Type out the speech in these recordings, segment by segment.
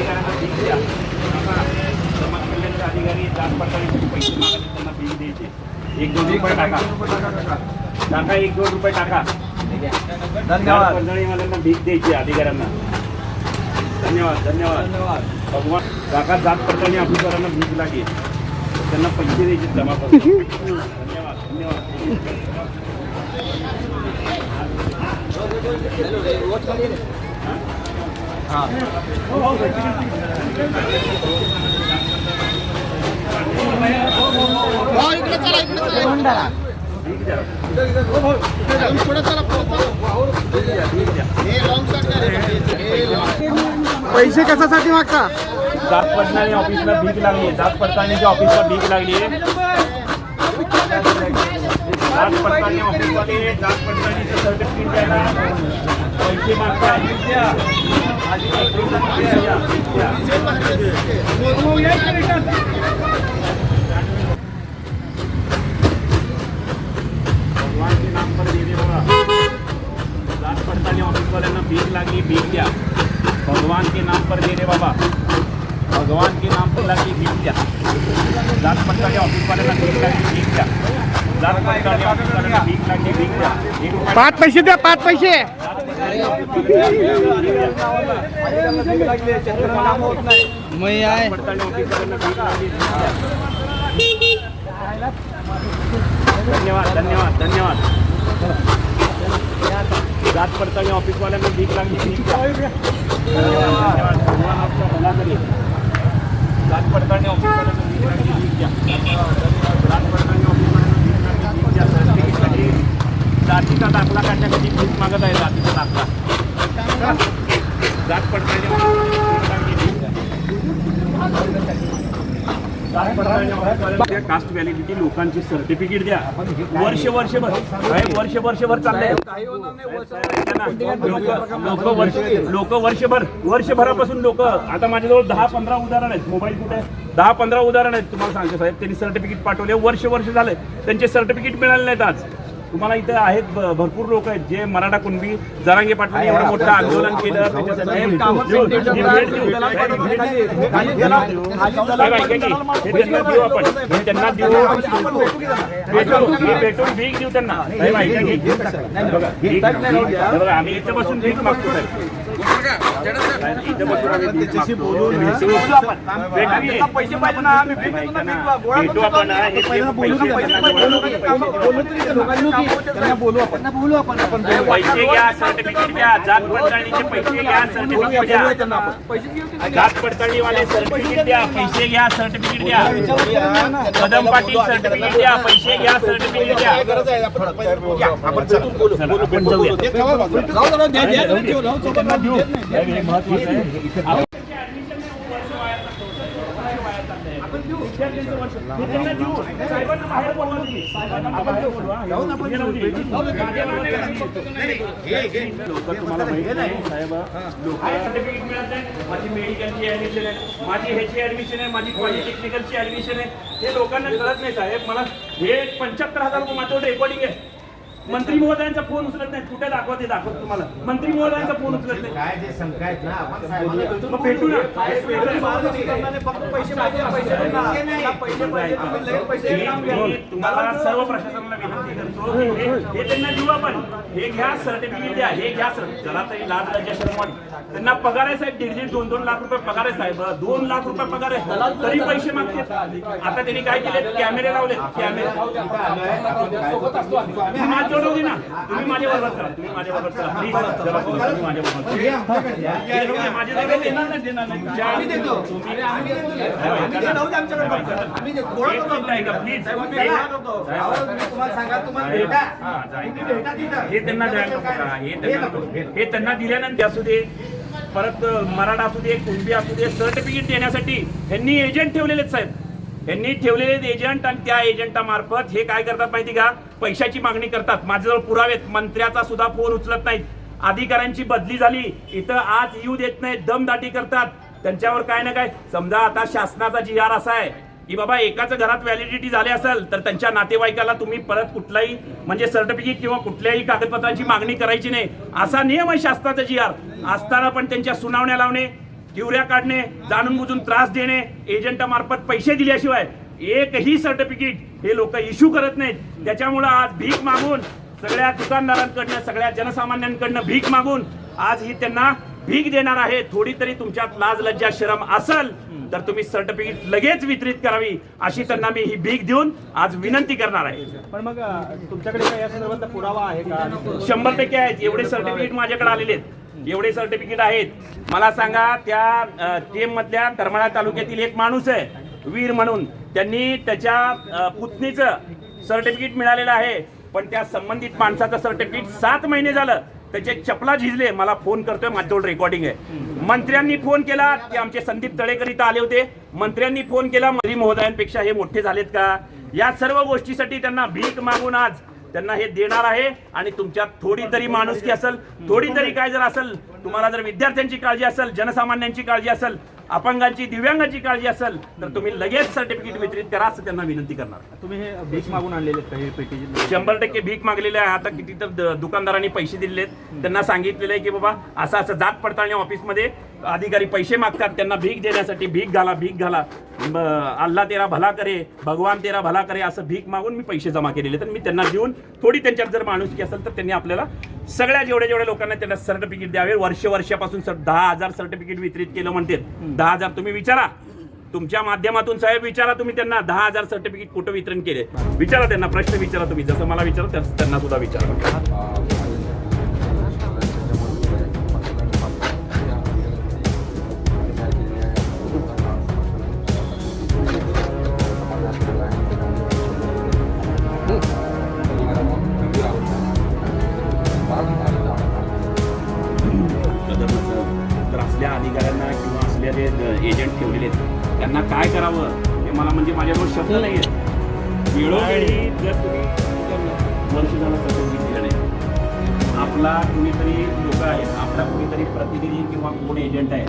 अधिकाऱ्यांना द्या. समाज कल्याणचे अधिकारी जात पडताळीचे पैसे मागायचे त्यांना भीक द्यायचे एक दोन रुपये टाका. टाका एक दोन रुपये टाका. धन्यवाद. पंधरावाल्यांना भीक द्यायची अधिकाऱ्यांना. धन्यवाद धन्यवाद. भगवान काका जात पडताळणी ऑफिसरांना भीक लागेल त्यांना पैसे द्यायचे जमा करतो धन्यवाद. धन्यवाद. भीक द्या पैसे कशासाठी मागता? जात पडताळणी ऑफिसला भीक लागली आहे. जात पडताळणीच्या ऑफिसला भीक लागली आहे. जात पडताळणी ऑफिसवाले जात पडताळणीचं सर्टिफिकेट द्यायला पैसे मागताय भगवान के नाम पर दे दे बाबा जात पडताळणी ऑफिसवाल्यांना भीक लागली भीक द्या. भगवान के नाम पर दे दे बाबा. भगवान के नाम पर लागली भीक द्या. जात पडताळणी ऑफिसवाल्यांना भीक लागली भीक द्या. पाच पैसे द्या पाच पैसे. मी आहे धन्यवाद धन्यवाद धन्यवाद. जात पडताळणी ऑफिसवाल्यांना भीक लागली भीक धन्यवाद जात पडताळणी ऑफिसवाल्यांना भीक लागली भीक द्या जात पडताळणी ऑफिसवाल्यांना भीक लागली भीक द्या सर्टिफिकेटसाठी जातीचा दाखला काढण्यासाठी भीक मागत आहे जातीचा दाखला. जात पडताळणी कास्ट व्हॅलिडिटी लोकांची सर्टिफिकेट द्या. वर्ष वर्षभर साहेब, वर्ष वर्षभर चाललंय. लोक वर्ष लोक वर्षभर वर्षभरापासून लोक आता माझ्याजवळ दहा पंधरा उदाहरण आहेत. मोबाईल कुठे दहा पंधरा उदाहरण आहेत. तुम्हाला सांगतो साहेब त्यांनी सर्टिफिकेट पाठवले. वर्ष वर्ष झाले त्यांचे सर्टिफिकेट मिळाले नाहीत आज. तुम्हाला इथे आहेत भरपूर लोक आहेत जे मराठा कुणबी जरांगे पाटील एवढं मोठं आंदोलन केलं. देऊ. आपण त्यांना देऊ भेटून भीक देऊ. त्यांना आम्ही इथे बसून भीक मागतो पैसे पाहिजे ना आम्ही भेटू आपण बोलू आपण बोलू आपण आपण पैसे घ्या सर्टिफिकेट घ्या जात पडताळणीचे पैसे घ्या सर्टिफिकेट द्या जात पडताळणीवाले सर्टिफिकेट द्या पैसे घ्या सर्टिफिकेट द्या कदम पाटील सर्टिफिकेट द्या पैसे घ्या सर्टिफिकेट द्या आपण जाऊया. त्यांना हे महत्वाचं आहे. तुम्हाला माहिती नाही. साहेब सर्टिफिकेट मिळत नाही. माझी मेडिकलची ऍडमिशन आहे. माझी ह्याची ऍडमिशन आहे. माझी पॉलिटेक्निकलची ऍडमिशन आहे. हे लोकांना कळत नाही साहेब. मला हे पंच्याहत्तर हजार रुपये माझ्यावर रेकॉर्डिंग आहे. मंत्री महोदयांचा फोन उचलत नाही. कुठे दाखवा ते दाखवत तुम्हाला. मंत्री महोदयांचा फोन उचलत नाही. काय जे शंका आहेत ना आपण साहेबांना मग भेटू ना. मी तुम्हाला सर्व प्रशासनाला विनंती करतो. की हे- त्यांना देऊ आपण. हे घ्या सर्टिफिकेट द्या. हे घ्या सर जरा तरी लाज वाट. त्यांना पगार आहे साहेब दीड दीड दोन दोन लाख रुपये पगार आहे साहेब. दोन लाख रुपये पगार आहे. तरी पैसे मागते आता त्यांनी काय केले? कॅमेरे लावले. कॅमेरे. तुम्ही ना. तुम्ही माझ्या बरोबर चला. तुम्ही माझ्या बरोबर चला. प्लीज. जरा तुम्ही माझ्या बरोबर प्लीज. त्यांना द्यायला? हे त्यांना हे त्यांना दिल्यानंतर असू दे. परत मराठा असू दे कुणबी असू दे सर्टिफिकेट देण्यासाठी यांनी एजंट ठेवलेले साहेब. यांनी ठेवलेले एजंट आणि त्या एजंटामार्फत हे काय करतात माहिती का? पैशाची मागणी करतात. माझ्याजवळ पुरावेत मंत्र्याचा सुद्धा फोन उचलत नाहीत. अधिकाऱ्यांची बदली झाली. इथं आज येऊ देत नाहीत. दमदाटी करतात. त्यांच्यावर काय ना काय. समजा आता शासनाचा जी आर असा आहे. की बाबा एकाच घरात व्हॅलिडिटी झाली असेल तर त्यांच्या नातेवाईकाला तुम्ही परत कुठलाही म्हणजे सर्टिफिकेट किंवा कुठल्याही कागदपत्रांची मागणी करायची नाही. असा नियम आहे शास्त्राचा जी आर. असताना पण त्यांच्या सुनावण्या लावणे क्युऱ्या काढणे जाणून बुजून त्रास देणे एजंटामार्फत पैसे दिल्याशिवाय एकही सर्टिफिकेट हे लोक इश्यू करत नाहीत. त्याच्यामुळं आज भीक मागून सगळ्या दुकानदारांकडनं सगळ्या जनसामान्यांकडनं भीक मागून आज ही त्यांना भीक देणार आहे. थोडी तरी तुमच्यात लाज लज्जा शरम असल तर तुम्ही सर्टिफिकेट लगेच वितरित करावी अशी त्यांना मी ही भीक देऊन आज विनंती करणार आहे. पण मग तुमच्याकडे काय या संदर्भातला पुरावा आहे का? शंभर टक्के आहेत. एवढे सर्टिफिकेट माझ्याकडे आलेले आहेत. एवढे सर्टिफिकेट आहेत. मला सांगा त्या टीम मधल्या करमाळा तालुक्यातील एक माणूस आहे वीर म्हणून. त्यांनी त्याच्या पुतणीचं सर्टिफिकेट मिळालेलं आहे. पण त्या संबंधित माणसाचं सर्टिफिकेट सात महिने झालं. त्याचे चपला झिजले मला फोन करतोय माझ्याजवळ रेकॉर्डिंग आहे. मंत्र्यांनी फोन केला ते आमचे संदीप तळेकर इथं आले होते. मंत्र्यांनी फोन केला मंत्री महोदयांपेक्षा हे मोठे झालेत का? या सर्व गोष्टीसाठी त्यांना भीक मागून आज त्यांना हे देणार आहे. आणि तुमच्यात थोडी तरी माणुसकी असेल थोडी तरी काय जर असेल तुम्हाला जर विद्यार्थ्यांची काळजी असेल जनसामान्यांची काळजी असेल अपंगांची दिव्यांगांची काळजी असेल तर तुम्ही लगेच सर्टिफिकेट वितरित करा असं त्यांना विनंती करणार. तुम्ही हे भीक मागून आणलेले हे शंभर टक्के भीक मागलेले आहे. आता किती तर दुकानदारांनी पैसे दिलेले आहेत. त्यांना सांगितलेलं आहे की बाबा असं असं जात पडताळणी ऑफिसमध्ये अधिकारी पैसे मागतात. त्यांना भीक देण्यासाठी भीक घाला भीक घाला. अल्ला तेरा भला करे भगवान तेरा भला करे असं भीक मागून मी पैसे जमा केलेले तर मी त्यांना देऊन थोडी त्यांच्यात जर माणुसकी असेल तर त्यांनी आपल्याला सगळ्या जेवढ्या जेवढ्या लोकांना त्यांना सर्टिफिकेट द्यावे. वर्ष वर्षापासून सर दहा हजार सर्टिफिकेट वितरित केलं म्हणते दहा हजार तुम्ही विचारा. तुमच्या माध्यमातून साहेब विचारा तुम्ही त्यांना. दहा हजार सर्टिफिकेट कुठं वितरण केले? विचारा त्यांना. प्रश्न विचारा तुम्ही. जसं मला विचारा तसं त्यांना सुद्धा विचारा. शब्द नाही वेळोवेळी. जर तुम्ही दिलं आपला कुणीतरी लोक आहेत आपला कुणीतरी प्रतिनिधी किंवा कोण एजंट आहे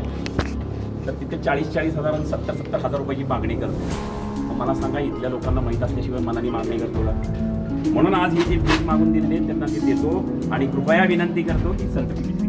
तर तिथे चाळीस चाळीस हजार आणि सत्तर सत्तर हजार रुपयाची मागणी करतो. मला सांगा इथल्या लोकांना माहीत असल्याशिवाय मनाने मागणी करतो म्हणून आज ही जी भीक मागून आहे त्यांना ते देतो आणि कृपया विनंती करतो की सर्टिफिकेट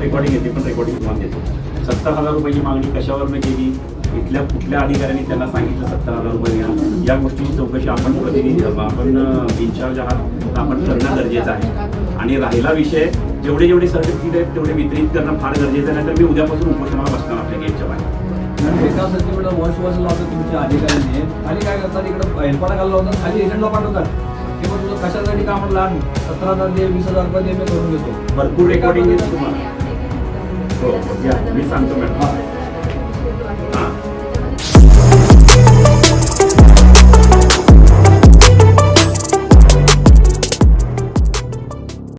रेकॉर्डिंग येते पण रेकॉर्डिंग तुम्हाला देतो सत्तर हजार रुपयाची मागणी कशावरनं केली? इथल्या कुठल्या अधिकाऱ्यांनी त्यांना सांगितलं सत्तर हजार रुपये घ्या? या गोष्टीची चौकशी आपण प्रतिनिधी आपण इन्चार्ज आहात. आपण करणं गरजेचं आहे. आणि राहिला विषय जेवढे जेवढे सर्टिफिकेट आहेत तेवढे वितरित करणं फार गरजेचं नाही तर मी उद्यापासून उपोषणाला बसणार आपल्या गेटच्या बाहेर. एका सर्टिफिकेट वर्ष वर्ष लावतात तुमच्या अधिकाऱ्यांनी. खाली काय करतात इकडे हेल्पाला घालला होता खाली एजंटला पाठवतात. ते मग तुझं कशासाठी का म्हणलं सतरा हजार दे वीस हजार रुपये दे मी करून घेतो भरपूर रेकॉर्डिंग तुम्हाला. हो हो, या मी सांगतो मॅडम.